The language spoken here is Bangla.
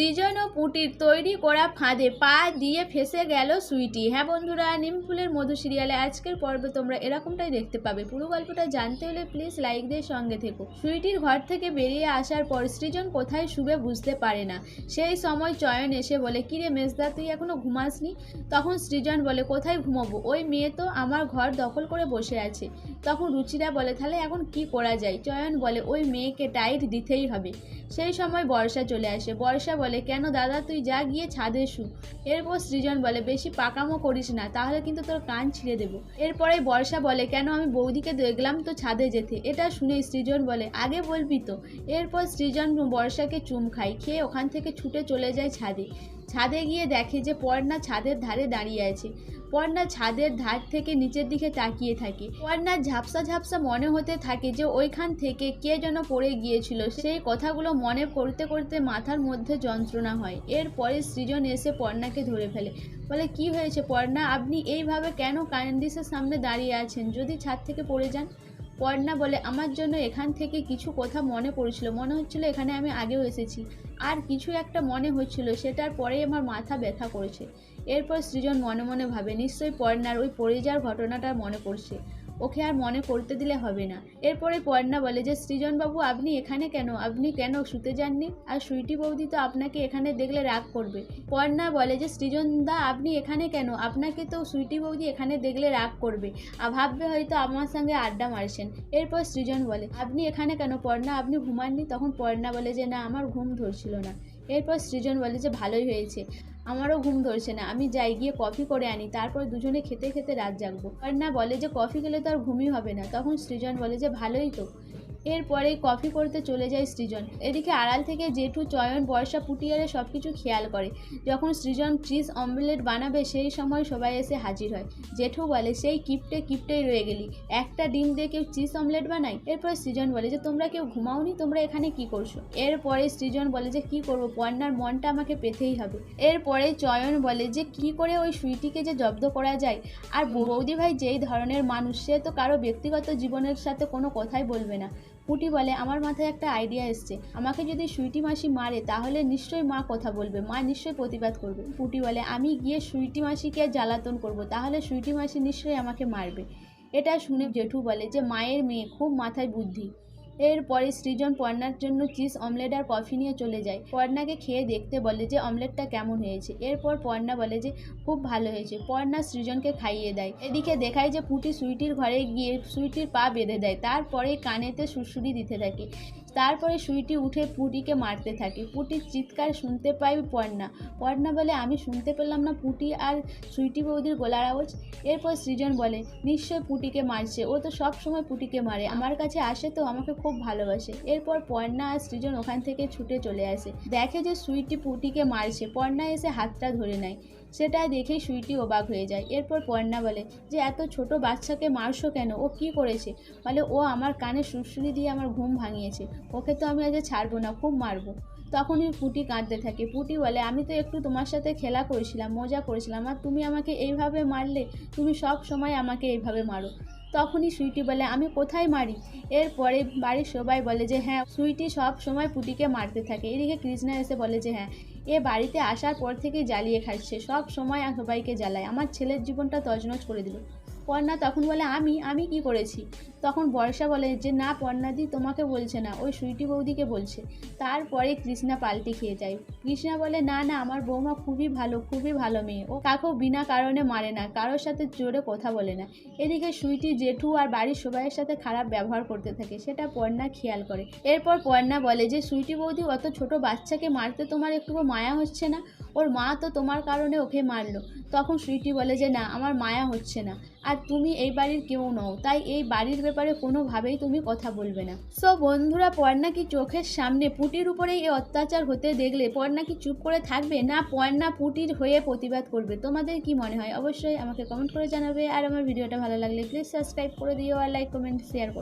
সৃজন ও পুটির তৈরি করা ফাঁদে পা দিয়ে ফেসে গেল সুইটি। হ্যাঁ বন্ধুরা, নিম ফুলের মধু সিরিয়ালে আজকের পর্বে তোমরা এরকমটাই দেখতে পাবে। পুরো গল্পটা জানতে হলে প্লিজ লাইক দিয়ে সঙ্গে থেকো। সুইটির ঘর থেকে বেরিয়ে আসার পর সৃজন কোথায় শুবে বুঝতে পারে না। সেই সময় চয়ন এসে বলে, কিরে মেজদা, তুই এখনও ঘুমাসনি? তখন সৃজন বলে, কোথায় ঘুমাবো? ওই মেয়ে তো আমার ঘর দখল করে বসে আছে। তখন রুচিরা বলে, তাহলে এখন কি করা যায়? চয়ন বলে, ওই মেয়েকে টাইট দিতেই হবে। সেই সময় বর্ষা চলে আসে। বর্ষা বলে কেন দাদা, তুই যা গিয়ে ছাদে শু। এরপর সৃজন বলে, বেশি পাকামো করিস না, তাহলে কিন্তু তোর কান ছিঁড়ে দেবো। এরপরে বর্ষা বলে, কেন আমি বৌদিকে দেখলাম তো ছাদে যেতে? এটা শুনে সৃজন বলে, আগে বলবি তো। এরপর সৃজন বর্ষাকে চুম খায়, খেয়ে ওখান থেকে ছুটে চলে যায় ছাদে। ছাদে গিয়ে দেখে যে পর্ণা ছাদের ধারে দাঁড়িয়ে আছে। পর্ণা ছাদের ধার থেকে নিচের দিকে তাকিয়ে থাকে। পর্ণার ঝাপসা ঝাপসা মনে হতে থাকে যে ওইখান থেকে কে যেন পড়ে গিয়েছিল। সেই কথাগুলো মনে করতে করতে মাথার মধ্যে যন্ত্রণা হয়। এরপরে সৃজন এসে পর্ণাকে ধরে ফেলে। বলে, কি হয়েছে পর্ণা? আপনি এইভাবে কেন কারেন্ডিসের সামনে দাঁড়িয়ে আছেন? যদি ছাদ থেকে পড়ে যান। পর্ণা বলে, আমার জন্য এখান থেকে কিছু কথা মনে পড়েছিল। মনে হচ্ছিল এখানে আমি আগেও এসেছি। আর কিছু একটা মনে হচ্ছিল, সেটার পরেই আমার মাথা ব্যথা করেছে। এরপর সৃজন মনে মনে ভাবে, নিশ্চয়ই পর্ণার ওই পড়ে যাওয়ার ঘটনাটা মনে পড়ছে। ওকে আর মনে করতে দিলে হবে না। এরপরে পর্ণা বলে যে, সৃজনবাবু, আপনি এখানে কেন? আপনি কেন শুতে যাননি? আর সুইটি বৌদি তো আপনাকে এখানে দেখলে রাগ করবে। পর্ণা বলে যে সৃজনদা আপনি এখানে কেন? আপনাকে তো সুইটি বৌদি এখানে দেখলে রাগ করবে। আর ভাববে হয়তো আমার সঙ্গে আড্ডা মারছেন। এরপর সৃজন বলে, আপনি এখানে কেন পর্ণা? আপনি ঘুমাননি? তখন পর্ণা বলে যে, না, আমার ঘুম ধরছিল না। এরপর সৃজন বলে যে, ভালোই হয়েছে। আমারও ঘুম ধরছে না। আমি যাই, গিয়ে কফি করে আনি, তারপর দুজনে খেতে খেতে রাত জাগবো। আর না বলে যে কফি খেলে তো আর ঘুমই হবে না। তখন সৃজন বলে যে ভালোই তো। এরপরে কফি করতে চলে যায় সৃজন। এদিকে আড়াল থেকে জেঠু, চয়ন, বর্ষা, পুটিয়ারে সব কিছু খেয়াল করে। যখন সৃজন চিজ, অমলেট বানাবে, সেই সময় সবাই এসে হাজির হয়। জেঠু বলে, সেই কিপটে কিপটেই রয়ে গেলি। একটা ডিম দিয়ে কেউ চিজ, অমলেট বানায়? এরপর সৃজন বলে, যে তোমরা কেউ ঘুমাওনি? তোমরা এখানে কি করছ? এরপরে সৃজন বলে, যে কি করব? পর্ণার মনটা আমাকে পেতেই হবে। এরপরে চয়ন বলে, যে কি করে ওই সুইটিকে যে জব্দ করা যায়? আর বৌদি ভাই যেই ধরনের মানুষ, সে তো কারও ব্যক্তিগত জীবনের সাথে কোনো কথাই বলবে না। পুটি বলে, আমার মাথায় একটা আইডিয়া এসছে। আমাকে যদি সুইটি মাসি মারে, তাহলে নিশ্চয়ই মা কথা বলবে। মা নিশ্চয়ই প্রতিবাদ করবে। পুটি বলে, আমি গিয়ে সুইটি মাসিকে জ্বালাতন করব, তাহলে সুইটি মাসি নিশ্চয়ই আমাকে মারবে। এটা শুনে জেঠু বলে যে, মায়ের মেয়ে, খুব মাথায় বুদ্ধি। এরপরে সৃজন পর্ণার জন্য চিজ অমলেট আর কফি নিয়ে চলে যায়। পর্ণাকে খেয়ে দেখতে বলে যে, অমলেটটা কেমন হয়েছে? এরপর পর্ণা বলে যে, খুব ভালো হয়েছে। পর্ণা সৃজনকে খাইয়ে দেয়। এদিকে দেখায় যে, পুটি সুইটির ঘরে গিয়ে সুইটির পা বেঁধে দেয়। তারপরে কানেতে সুড়সুড়ি দিতে থাকে। তারপরে সুইটি উঠে পুটিকে মারতে থাকে। পুটির চিৎকার শুনতে পাই পর্ণা। পর্ণা বলে, আমি শুনতে পেলাম না পুটি আর সুইটি বৌদির গলার আওয়াজ। এরপর সৃজন বলে নিশ্চয় পুটিকে মারছে। ও তো সব সময় পুটিকে মারে। আমার কাছে আসে তো আমাকে খুব ভালোবাসে। এরপর পর্ণা আর সৃজন ওখান থেকে ছুটে চলে আসে। দেখে যে সুইটি পুটিকে মারছে, পর্ণা এসে হাতটা ধরে নেয়। সেটা দেখে সুইটি অবাক হয়ে যায়। এরপর পর্ণা বলে, যে এত ছোট বাচ্চাকে মারছো কেন? ও কি করেছে? বলে, ও আমার কানে সুরসুরি দিয়ে আমার ঘুম ভাঙিয়েছে। ওকে তো আমি আজ ছাড়বো না, খুব মারবো। তখনই পুটি কাঁদতে থাকে। পুটি বলে, আমি তো একটু তোমার সাথে খেলা করেছিলাম, মজা করেছিলাম। আর তুমি আমাকে এইভাবে মারলে, তুমি সব সময় আমাকে এইভাবে মারো। তখনই সুইটি বলে, আমি কোথায় মারি? এরপরে বাড়ির সবাই বলে যে হ্যাঁ সুইটি সব সময় পুটিকে মারতে থাকে। এদিকে কৃষ্ণা এসে বলে যে হ্যাঁ এ বাড়িতে আসার পর থেকেই জ্বালিয়ে খাচ্ছে, সব সময় সবাইকে জ্বালায়। আমার ছেলের জীবনটা তজনজ করে দিল। পর্ণা তখন বলে, আমি আমি কি করেছি? তখন বর্ষা বলে, যে না পর্ণাদি তোমাকে বলছে না, ওই সুইটি বৌদিকে বলছে। তারপরে কৃষ্ণা পাল্টি খেয়ে যায়। কৃষ্ণা বলে, না না, আমার বৌমা খুবই ভালো খুবই ভালো মেয়ে। ও কাকেও বিনা কারণে মারে না, কারোর সাথে জোরে কথা বলে না। এদিকে সুইটি জেঠু আর বাড়ির সবাইয়ের সাথে খারাপ ব্যবহার করতে থাকে, সেটা পর্ণা খেয়াল করে। এরপর পর্ণা বলে, যে সুইটি বৌদি অত ছোট বাচ্চাকে মারতে তোমার একটুকু মায়া হচ্ছে না? ওর মা তো তোমার কারণে ওকে মারলো। তখন সুইটি বলে, যে না, আমার মায়া হচ্ছে না। আর তুমি এই বাড়ির কেউ নও। তাই এই বাড়ির ব্যাপারে কোনোভাবেই তুমি কথা বলবে না। সো বন্ধুরা, পর্ণা কি চোখের সামনে পুটির উপরে এই অত্যাচার হতে দেখলে পর্ণা কি চুপ করে থাকবে, না পর্ণা পুটির হয়ে প্রতিবাদ করবে? তোমাদের কি মনে হয়? অবশ্যই আমাকে কমেন্ট করে জানাবে। আর আমার ভিডিওটা ভালো লাগলে প্লিজ সাবস্ক্রাইব করে দিও আর লাইক কমেন্ট শেয়ার করো।